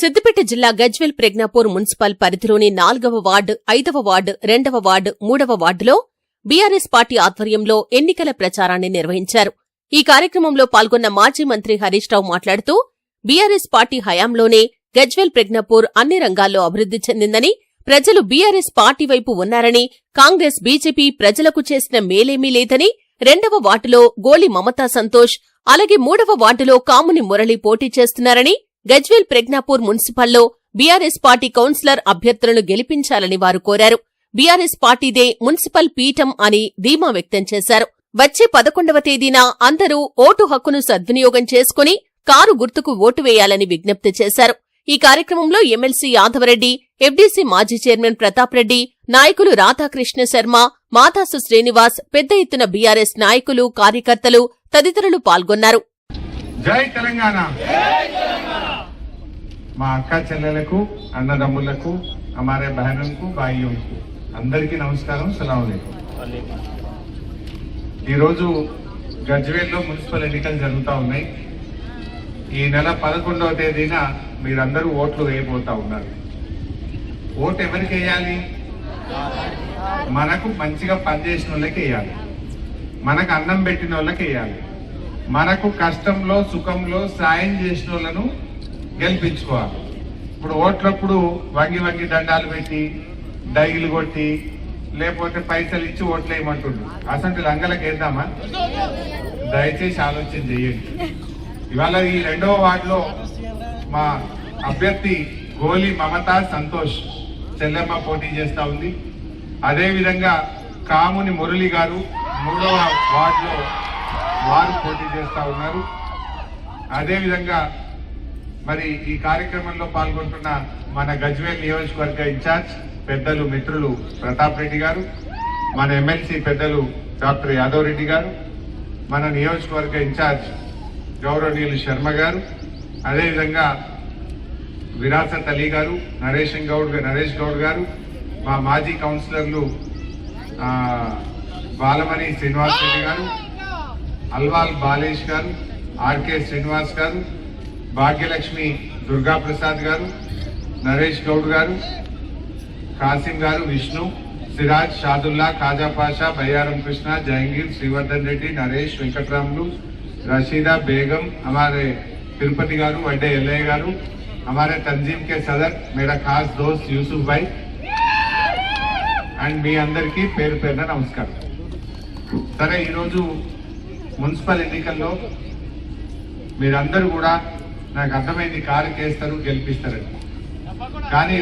సిద్దిపేట జిల్లా గజ్వెల్ ప్రజ్ఞాపూర్ మున్సిపల్ పరిధిలోని నాలుగవ వార్డు ఐదవ వార్డు రెండవ వార్డు మూడవ వార్డులో బీఆర్ఎస్ పార్టీ ఆధ్వర్యంలో ఎన్నికల ప్రచారాన్ని నిర్వహించారు. ఈ కార్యక్రమంలో పాల్గొన్న మాజీ మంత్రి హరీష్ రావు మాట్లాడుతూ బీఆర్ఎస్ పార్టీ హయాంలోనే గజ్వెల్ ప్రజ్ఞాపూర్ అన్ని రంగాల్లో అభివృద్ధి చెందిందని ప్రజలు బీఆర్ఎస్ పార్టీ వైపు ఉన్నారని కాంగ్రెస్ బీజేపీ ప్రజలకు చేసిన మేలేమీ లేదని రెండవ వార్డులో గోలి మమతా సంతోష్ అలాగే మూడవ వార్డులో కాముని మురళి పోటీ చేస్తున్నారని గజ్వేల్ ప్రజ్ఞాపూర్ మున్సిపల్లో బీఆర్ఎస్ పార్టీ కౌన్సిలర్ అభ్యర్థులను గెలిపించాలని వారు కోరారు. బీఆర్ఎస్ పార్టీదే మున్సిపల్ పీఠం అని ధీమా వ్యక్తం చేశారు. వచ్చే పదకొండవ తేదీన అందరూ ఓటు హక్కును సద్వినియోగం చేసుకుని కారు గుర్తుకు ఓటు వేయాలని విజ్ఞప్తి చేశారు. ఈ కార్యక్రమంలో ఎమ్మెల్సీ యాదవరెడ్డి ఎఫ్డీసీ మాజీ చైర్మన్ ప్రతాప్ రెడ్డి నాయకులు రాధాకృష్ణ శర్మ మాతాసు శ్రీనివాస్ పెద్ద ఎత్తున బీఆర్ఎస్ నాయకులు కార్యకర్తలు తదితరులు పాల్గొన్నారు. జై తెలంగాణ. మా అక్క చెల్లెలకు అన్నదమ్ములకు అమారే బహనకు భాయ్యంకు అందరికీ నమస్కారం సలాం ఈరోజు గజ్వేల్లో మున్సిపల్ ఎన్నికలు జరుగుతూ ఉన్నాయి. ఈ నెల పదకొండవ తేదీన మీరందరూ ఓట్లు వేయబోతా ఉన్నారు. ఓటు ఎవరికి వేయాలి? మనకు మంచిగా పనిచేసిన వాళ్ళకి వేయాలి. మనకు అన్నం పెట్టిన వాళ్ళకి వేయాలి. మనకు కష్టంలో సుఖంలో సాయం చేసిన వాళ్ళను గెలిపించుకోవాలి. ఇప్పుడు ఓట్లప్పుడు వంగి వంగి దండాలు పెట్టి డైలు కొట్టి లేకపోతే పైసలు ఇచ్చి ఓట్లు వేయమంటుండ్రు. అసలు లంగలకు వేద్దామా? దయచేసి ఆలోచన చేయండి. ఇవాళ ఈ రెండవ వార్డులో మా అభ్యర్థి గోలి మమత సంతోష్ చెల్లెమ్మ పోటీ చేస్తా ఉంది. అదేవిధంగా కాముని మురళి గారు మూడవ వార్డులో వారు పోటీ చేస్తా ఉన్నారు. అదేవిధంగా మరి ఈ కార్యక్రమంలో పాల్గొంటున్న మన గజ్వేల్ నియోజకవర్గ ఇన్ఛార్జ్ పెద్దలు మిత్రులు ప్రతాప్ రెడ్డి గారు మన ఎమ్మెల్సీ పెద్దలు డాక్టర్ యాదవ్ రెడ్డి గారు మన నియోజకవర్గ ఇన్ఛార్జ్ గౌరవనీయులు శర్మ గారు అదేవిధంగా విరాసత్ అలీ గారు నరేష్ గౌడ్ నరేష్ గౌడ్ గారు మా మాజీ కౌన్సిలర్లు బాలమణి శ్రీనివాస్ రెడ్డి గారు అల్వాల్ బాలేష్ గారు ఆర్కే శ్రీనివాస్ గారు భాగ్యలక్ష్మి దుర్గా ప్రసాద్ గారు నరేష్ గౌడ్ గారు కాసిం గారు విష్ణు సిరాజ్ షాదుల్లా ఖాజా పాషా బయ్యారం కృష్ణ జహంగీర్ శ్రీవర్ధన్ రెడ్డి నరేష్ వెంకట్రాములు రషీదా బేగం हमारे తిరుపతి గారు వడ్డే ఎల్లయ్య గారు हमारे तंजीम के सदर मेरा खास दोस्त యూసుఫ్ భాయ్ అండ్ మీ అందరికీ పేరు పేరున నమస్కారం సరే ఈరోజు మున్సిపల్ ఎన్నికల్లో మీరందరూ కూడా నాకు అర్థమైంది కారు కేస్తారు గెలిపిస్తారని. కానీ